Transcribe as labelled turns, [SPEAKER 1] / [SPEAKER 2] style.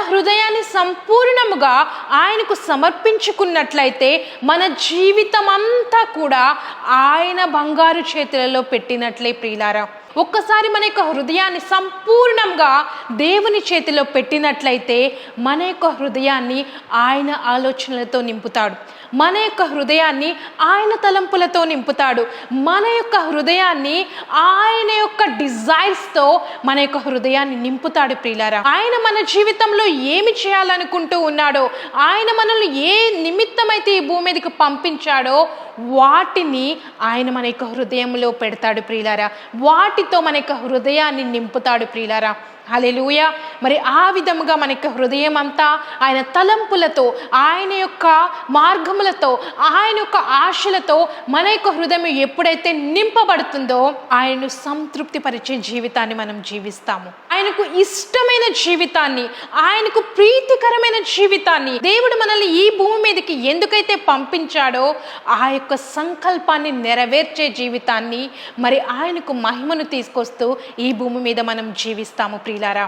[SPEAKER 1] హృదయాన్ని సంపూర్ణముగా ఆయనకు సమర్పించుకున్నట్లయితే మన జీవితం అంతా కూడా ఆయన బంగారు చేతులలో పెట్టినట్లే ప్రియులారా. ఒక్కసారి మన యొక్క హృదయాన్ని సంపూర్ణంగా దేవుని చేతిలో పెట్టినట్లయితే మన యొక్క హృదయాన్ని ఆయన ఆలోచనలతో నింపుతాడు. మన యొక్క హృదయాన్ని ఆయన తలంపులతో నింపుతాడు. మన యొక్క హృదయాన్ని ఆయన యొక్క డిజైర్స్తో మన యొక్క హృదయాన్ని నింపుతాడు ప్రియులారా. ఆయన మన జీవితంలో ఏమి చేయాలనుకుంటూ ఉన్నాడో ఆయన మనల్ని ఏ నిమిత్తమైతే ఈ భూమి మీదకి పంపించాడో వాటిని ఆయన మన యొక్క హృదయంలో పెడతాడు ప్రియులారా. వాటితో మన యొక్క హృదయాన్ని నింపుతాడు ప్రియులారా. హలెలూయ మరి ఆ విధముగా మన యొక్క హృదయం అంతా ఆయన తలంపులతో ఆయన యొక్క మార్గములతో ఆయన యొక్క ఆశలతో మన యొక్క హృదయం ఎప్పుడైతే నింపబడుతుందో ఆయనను సంతృప్తి పరిచే జీవితాన్ని మనం జీవిస్తాము. ఆయనకు ఇష్టమైన జీవితాన్ని ఆయనకు ప్రీతికరమైన జీవితాన్ని దేవుడు మనల్ని ఈ భూమి మీదకి ఎందుకైతే పంపించాడో ఆ యొక్క సంకల్పాన్ని నెరవేర్చే జీవితాన్ని మరి ఆయనకు మహిమను తీసుకొస్తూ ఈ భూమి మీద మనం జీవిస్తాము ప్రియులారా.